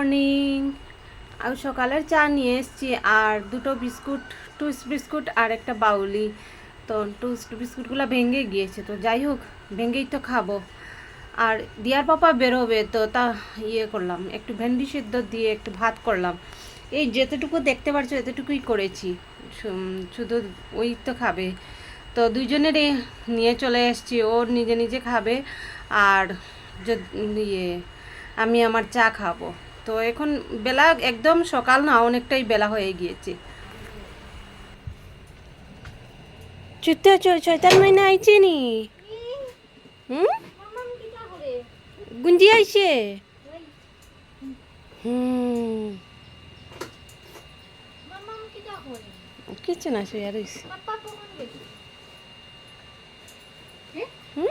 Morning. আমি সকালের চা নিয়ে এসেছি আর দুটো বিস্কুট টুস্ট বিস্কুট আর একটা বাউলি। তো টুস্ট বিস্কুটগুলো ভেঙে গিয়েছে, তো যাই হোক, ভেঙেই তো খাব। আর দিয়ার পাপা বেরোবে, তো তা ইয়ে করলাম, একটু ভেন্ডি সিদ্ধ দিয়ে একটু ভাত করলাম। এই যেতটুকু দেখতে পারছ, এতটুকুই করেছি। শুধু ওই তো খাবে। তো দুইজনেরই নিয়ে চলে এসেছি, ও নিজে নিজে খাবে আর ইয়ে আমি আমার চা খাব। তো এখন বেলা একদম সকাল না অনেকটাই বেলা হয়ে গিয়েছে। চুতে চৈতাল মাইনা আইছে নি? হুম? গুঞ্জি আইছে? হুম। কিচেন আছে আর হুম?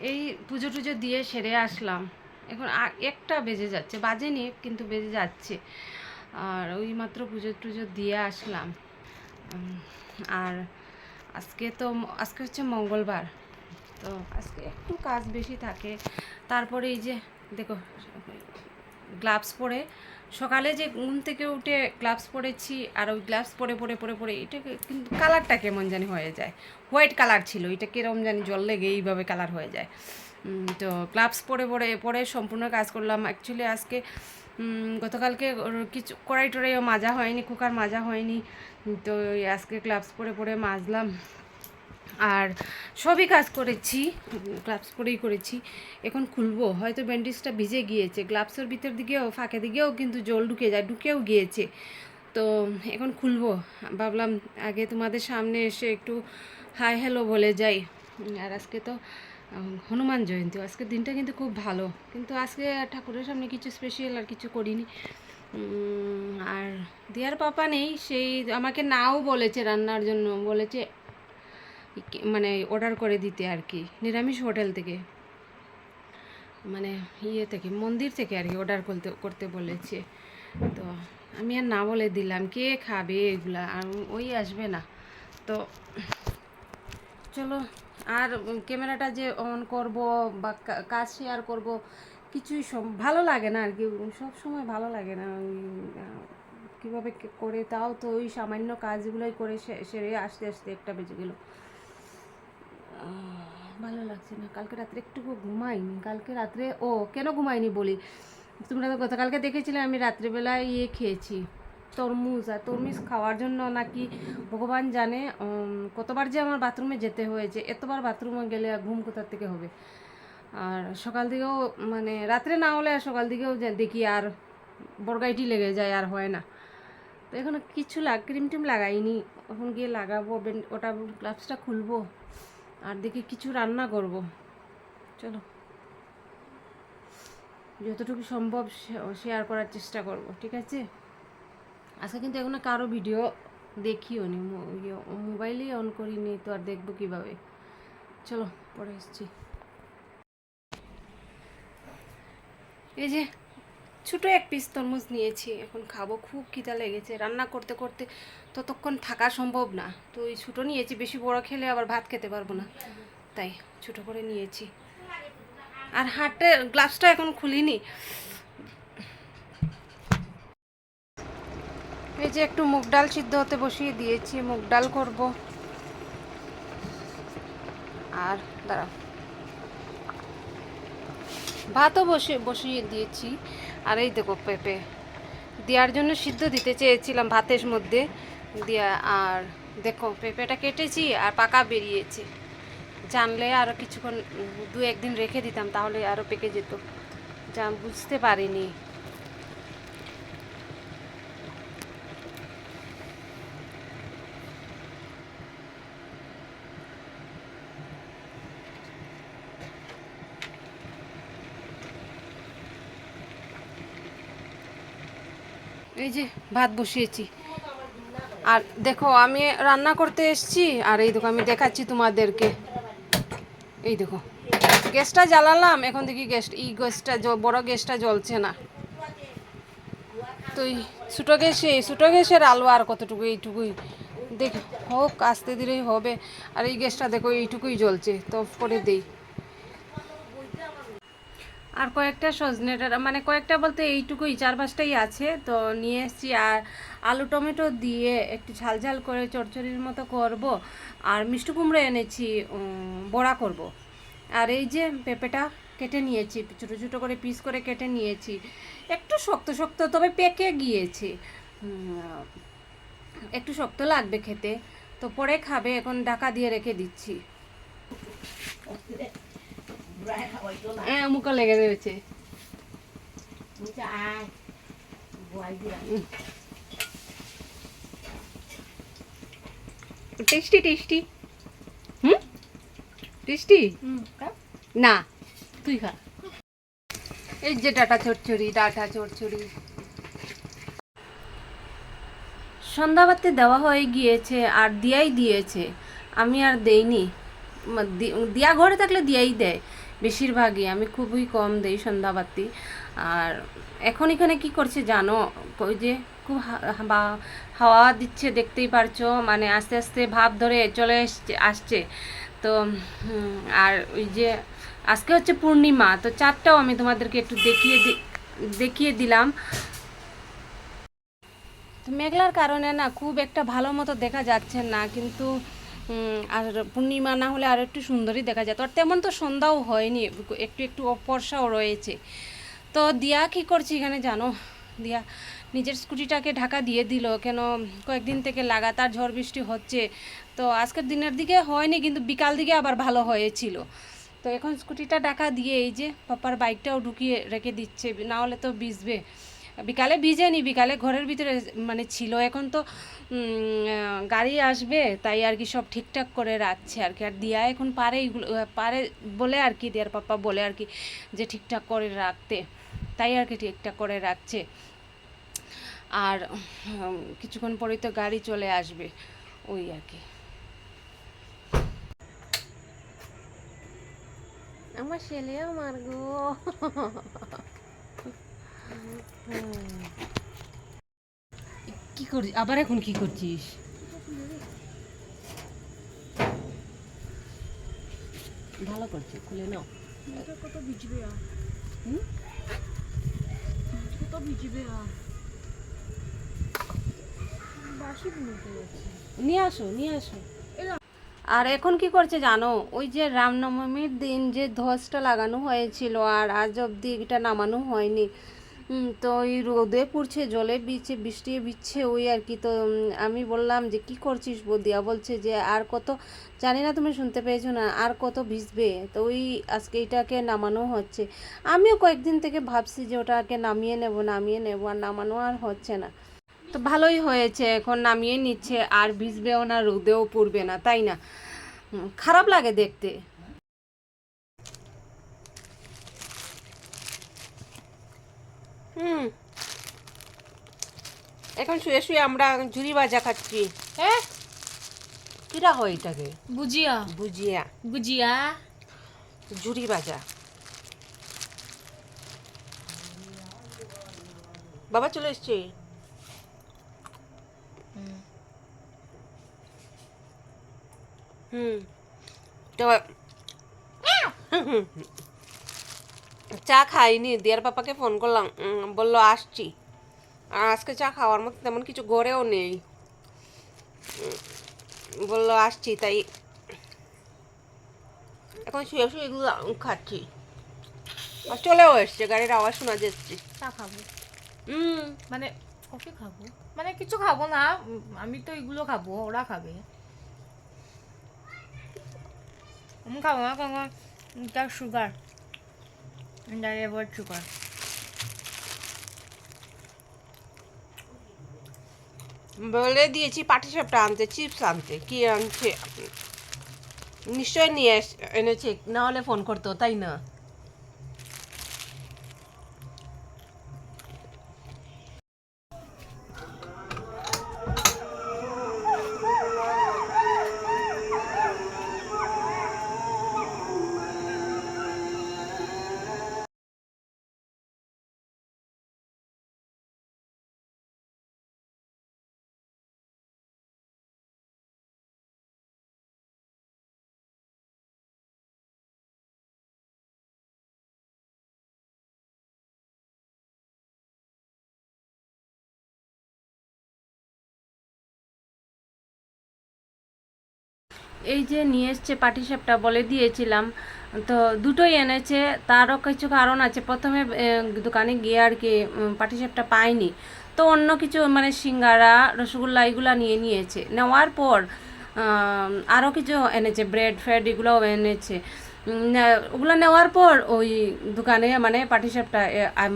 এই পুজো টুজো দিয়ে সেরে আসলাম। এখন একটা বেজে যাচ্ছে, বাজেনি, কিন্তু বেজে যাচ্ছে। আর ওই মাত্র পুজো টুজো দিয়ে আসলাম। আর আজকে তো আজকে হচ্ছে মঙ্গলবার। তো আজকে একটু কাজ বেশি থাকে। তারপরে এই যে, দেখো গ্লাভস পরে। সকালে যে ঘুম থেকে উঠে গ্লাভস পরেছি আর ওই গ্লাভস পরে পরে পরে পরে এটা কিন্তু কালারটা কেমন জানি হয়ে যায়। হোয়াইট কালার ছিল, এটা কিরম জানি জল লেগে এইভাবে কালার হয়ে যায়। তো গ্লাভস পরে পরে পরে সম্পূর্ণ কাজ করলাম। অ্যাকচুয়ালি আজকে গতকালকে কিছু কড়াই টড়াইও মাজা হয়নি, কুকার মাজা হয়নি। তো আজকে গ্লাভস পরে পরে মাজলাম। আর সবই কাজ করেছি, গ্লাভস পরেই করেছি। এখন খুলবো, হয়তো ব্যান্ডেজটা ভিজে গিয়েছে। গ্লাভসের ভিতর দিকেও, ফাঁকে দিকেও কিন্তু জল ঢুকে যায়, ঢুকেও গিয়েছে। তো এখন খুলবো। ভাবলাম আগে তোমাদের সামনে এসে একটু হাই হ্যালো বলে যাই। আর আজকে তো হনুমান জয়ন্তী। আজকের দিনটা কিন্তু খুব ভালো। কিন্তু আজকে ঠাকুরের সামনে কিছু স্পেশাল আর কিছু করিনি। আর দিয়ার পাপা নেই। সেই আমাকে নাও বলেছে রান্নার জন্য। বলেছে মানে অর্ডার করে দিতে আর কি, নিরামিষ হোটেল থেকে। মানে ইয়ে থেকে, মন্দির থেকে আর কি অর্ডার করতে করতে বলেছে। তো আমি আর না বলে দিলাম, কে খাবে এগুলা? আর ওই আসবে না। তো চলো, আর ক্যামেরাটা যে অন করব বা কাজ শেয়ার করব, কিছুই ভালো লাগে না আর কি, সব সময় ভালো লাগে না। কীভাবে করে, তাও তো ওই সামান্য কাজগুলোই করে সেরে আসতে আসতে একটা বেজে গেল। ভালো লাগছে না। কালকে রাত্রে একটুকু ঘুমাইনি। কালকে রাত্রে, ও, কেন ঘুমাইনি বলি? তোমরা তো গতকালকে দেখেছিলে আমি রাত্রিবেলায় ইয়ে খেয়েছি, তরমুজ। আর তরমুজ খাওয়ার জন্য নাকি ভগবান জানে কতবার যে আমার বাথরুমে যেতে হয়েছে, এতবার বাথরুমে গেলে ঘুম কোথার থেকে হবে? আর সকাল দিকেও মানে রাত্রে না হলে সকাল দিকেও দেখি আর বরগাইটি লেগে যায়, আর হয় না। তো এখনও কিছু লাগ ক্রিম টিম লাগাইনি। এখন গিয়ে লাগাবো ওটা গ্লাভসটা খুলবো। আর দেখি কিছু রান্না করব। চলো। যতটুকু সম্ভব শেয়ার করার চেষ্টা করব ঠিক আছে? আজকে কিন্তু এখনও কারও ভিডিও দেখিও নি ইয়ে, মোবাইলেই অন করিনি তো আর দেখব কীভাবে। চলো পরে এসছি এই যে ছোটো এক পিস তরমুজ নিয়েছি, এখন খাব, খুব খিদা লেগেছে। রান্না করতে করতে ততক্ষণ থাকা সম্ভব না। তো ওই ছোটো নিয়েছি, বেশি বড় খেলে আবার ভাত খেতে পারব না। তাই ছোটো করে নিয়েছি। আর হাটে গ্লাভসটা এখন খুলিনি। এই যে একটু মুগ ডাল সিদ্ধ হতে বসিয়ে দিয়েছি, মুগ ডাল করব। আর দাঁড়াও। ভাতও বসে, বসিয়ে দিয়েছি। আর এই দেখো পেঁপে। দেওয়ার জন্য সিদ্ধ দিতে চেয়েছিলাম ভাতের মধ্যে। দিয়া আর দেখো পেঁপেটা কেটেছি আর পাকা বেরিয়েছে। জানলে আরও কিছুক্ষণ দু একদিন রেখে দিতাম, তাহলে আরও পেকে যেত। যা বুঝতে পারিনি। এই যে ভাত বসিয়েছি। আর দেখো, আমি রান্না করতে এসেছি, আর এই দেখো, আমি দেখাচ্ছি তোমাদেরকে। এই দেখো, গ্যাসটা জ্বালালাম, এখন দেখি গ্যাস এই গ্যাসটা বড় গ্যাসটা জ্বলছে না। তো এই ছোটো গ্যাসে ছোটো গ্যাসের আলো আর কতটুকু, এইটুকুই। দেখ, হোক, আস্তে ধীরেই হবে। আর এই গ্যাসটা দেখো, এইটুকুই জ্বলছে। তো করে দেই। আর কয়েকটা সজনে মানে কয়েকটা বলতে এইটুকুই, চার পাঁচটাই আছে। তো নিয়ে এসেছি আর আলু টমেটো দিয়ে একটু ঝাল ঝাল করে চচ্চড়ির মতো করব। আর মিষ্টি কুমড়ো এনেছি বড়া করব। আর এই যে পেঁপেটা কেটে নিয়েছি, ছোটো ছোটো করে পিস করে কেটে নিয়েছি। একটু শক্ত শক্ত, তবে পেকে গিয়েছে। একটু শক্ত লাগবে খেতে। তো পরে খাবে, এখন ঢাকা দিয়ে রেখে দিচ্ছি। মুখে লেগে রয়েছে। Tasty tasty. হুম? টেস্টি? না। তুই খা। এই যে ডাটা চচ্চড়ি ডাটা চচ্চড়ি সন্ধ্যাবাতি দেওয়া হয়ে গিয়েছে আর দিয়াই দিয়েছে। আমি আর দেইনি। দিয়া ঘরে থাকলে দিয়াই দেয়। বেশিরভাগই, আমি খুবই কম দেই সন্ধ্যাবাতি। আর এখন এখানে কি করছে জানো? ওই যে খুব বা, হাওয়া দিচ্ছে, দেখতেই পারছ? মানে আস্তে আস্তে ভাব ধরে চলে এসছে, আসছে। তো আর ওই যে আজকে হচ্ছে পূর্ণিমা, তো চারটাও আমি তোমাদেরকে একটু দেখিয়ে দেখিয়ে দিলাম। মেঘলার কারণে না খুব একটা ভালো মতো দেখা যাচ্ছে না, কিন্তু আর পূর্ণিমা না হলে আর একটু সুন্দরই দেখা যায়। তো আর তেমন তো সন্ধ্যাও হয়নি, একটু একটু অপর্ষাও রয়েছে। তো দিয়া কি করছি এখানে জানো? দিয়া নিজের স্কুটিটাকে ঢাকা দিয়ে দিল, কেন কয়েকদিন থেকে লাগাতার ঝড় বৃষ্টি হচ্ছে। তো আজকের দিনের দিকে হয়নি, কিন্তু বিকাল দিকে আবার ভালো হয়েছিল। তো এখন স্কুটিটা ঢাকা দিয়ে এই যে পাপার বাইকটাও ঢুকিয়ে রেখে দিচ্ছে, না হলে তো ভিজবে। বিকালে ভিজে ভিজেনি বিকালে ঘরের ভিতরে মানে ছিল। এখন তো গাড়ি আসবে, তাই আর কি সব ঠিকঠাক করে রাখছে আর কি। আর দিয়া এখন পারে পারে বলে আর কি, দিয়ার পাপা বলে আর কি, যে ঠিকঠাক করে রাখতে। তাই আর কি ঠিকঠাক করে রাখছে। আর কিছুক্ষণ পরেই তো গাড়ি চলে আসবে, ওই আর কি। আমার ছেলেও মারগো। কি করছিস? আবার এখন কি করছিস? ভালো করছে খুলে নাও। কত ভিজবে কত ভিজবে নিয়ে আসো নিয়ে আসো। আর এখন কি করছে জানো? ওই যে রামনবমীর দিন যে ধ্বজটা লাগানো হয়েছিল আর আজ অবধি এটা নামানো হয়নি। তো ওই রোদে পড়ছে, জলে বিচ্ছে বৃষ্টি বিচ্ছে, ওই আর কি। তো আমি বললাম যে, কি করছিস বদিয়া বলছে যে, আর কত জানি না তুমি শুনতে পেয়েছ না, আর কত ভিজবে? তো ওই আজকে এটাকে নামানো হচ্ছে। আমিও কয়েকদিন থেকে ভাবছি যে, ওটাকে নামিয়ে নেব নামিয়ে নেব, আর নামানো আর হচ্ছে না। তো ভালোই হয়েছে, এখন নামিয়ে নিচ্ছে, আর ভিজবেও না, রোদেও পড়বে না, তাই না? খারাপ লাগে দেখতে। হুম। এখন শুয়ে শুয়ে আমরা ঝুরি ভাজা খাচ্ছি। হ্যাঁ কিরা হয় এটাকে? বুঝিয়া ভুজিয়া। বুঝিয়া ঝুরি ভাজা। বাবা চলে এসছে। হুম। তো চা খাইনি দিয়ার পাপাকে ফোন করলাম। বলল আসছি। আর আজকে চা খাওয়ার মতো তেমন কিছু গড়েও নেই। বলল আসছি। তাই এখন শুয়ে শুয়ে এগুলো খাচ্ছি। আর চলেও এসছে গাড়ির আওয়াজ শোনা যাচ্ছে। চা খাব? হুম। মানে কফি খাব? মানে কিছু খাব না আমি তো এগুলো খাব ওরা খাবে। আমি খাব না কারণ এটা সুগার ডায়াবেট সুগার বলে দিয়েছি পাটি সাপটা আনতে, চিপস আনতে। কি আনছে নিশ্চয় নিয়ে এনেছে, না হলে ফোন করতো, তাই না? এই যে নিয়ে এসছে পাটিসাপটা বলে দিয়েছিলাম, তো দুটোই এনেছে, তারও কিছু কারণ আছে। প্রথমে দোকানে গিয়ে আর কি পাটিসাপটা পাইনি তো অন্য কিছু মানে সিঙ্গারা, রসগোল্লা এগুলো নিয়ে নিয়েছে। নেওয়ার পর আরও কিছু এনেছে, ব্রেড ফ্রেড এগুলোও এনেছে। ওগুলো নেওয়ার পর ওই দোকানে মানে পাটিসাপটা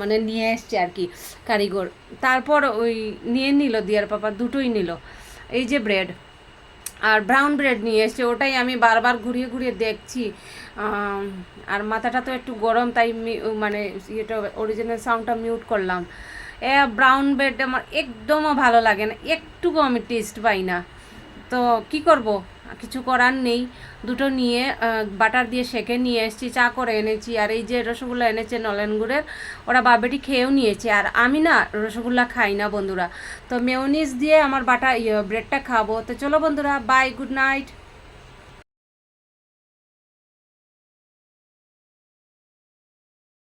মানে নিয়ে এসছে আর কি, কারিগর। তারপর ওই নিয়ে নিল, দিয়ার পাপা দুটোই নিল। এই যে ব্রেড। আর ব্রাউন ব্রেড নিয়ে এসছে, ওটাই আমি বারবার ঘুরিয়ে ঘুরিয়ে দেখছি। আর মাথাটা তো একটু গরম, তাই মানে ইয়েটা অরিজিনাল সাউন্ডটা মিউট করলাম। এ ব্রাউন ব্রেড আমার একদমও ভালো লাগে না, একটুকু আমি টেস্ট পাই না। তো কি করব? কিছু করার নেই। দুটো নিয়ে বাটার দিয়ে সেঁকে নিয়ে এসেছি, চা করে এনেছি। আর এই যে রসগোল্লা এনেছে নলেন গুড়ের, ওরা বাবেটি খেয়েও নিয়েছে। আর আমি না রসগোল্লা খাই না বন্ধুরা। তো মেয়নিজ দিয়ে আমার বাটা ইয়ে ব্রেডটা খাব। তো চলো বন্ধুরা বাই গুড নাইট